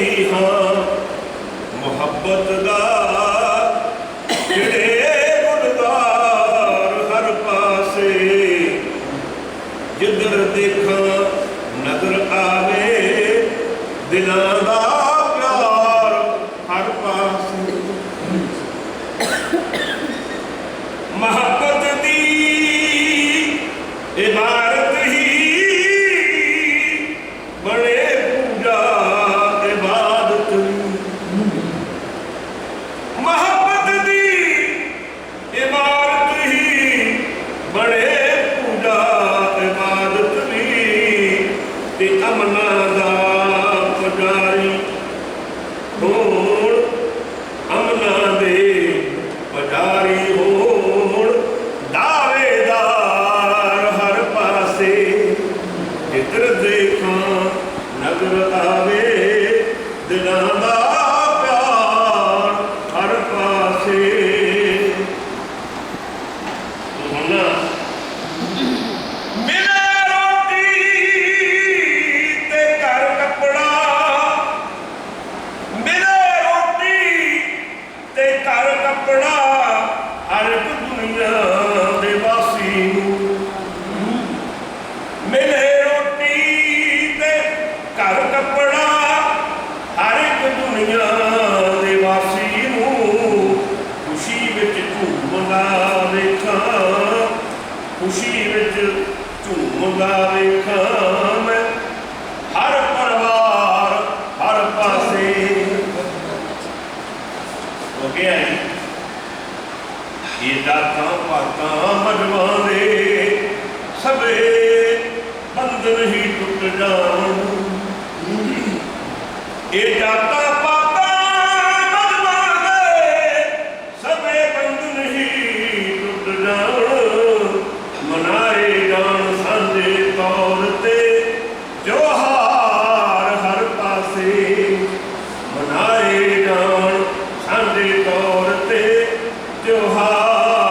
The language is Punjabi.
ਵੀ ਹਾਂ ਮੁਹੱਬਤ ਦਾ ਜਿਹੜੇ ਗੁਣਗਾਰ ਹਰ ਪਾਸੇ ਜਿੱਧਰ ਦੇਖਾਂ ਨਜ਼ਰ ਆਵੇ ਦਿਲਾਂ ਦਾ ਨਜ਼ਰ ਆਵੇ ਦਿਲਾਂ ਦਾ ਪਿਆਰ ਹਰ ਪਾਸੇ ਹੁਣ ਖੁਸ਼ੀ ਵਿੱਚ ਝੂਮਦਾ ਵੇਖਾਂ ਮੈਂ। ਹਰ ਪਰਿਵਾਰ, ਹਰ ਪਾਸੇ। ਹੋ ਗਿਆ ਇਹ ਦਾਤਾਂ ਪਾਤਾਂ ਮਜਵਾਂ ਸਭੇ ਬੰਧਨ ਹੀ ਟੁੱਟ ਜਾਣ। ਇਹ ਦਾਤਾਂ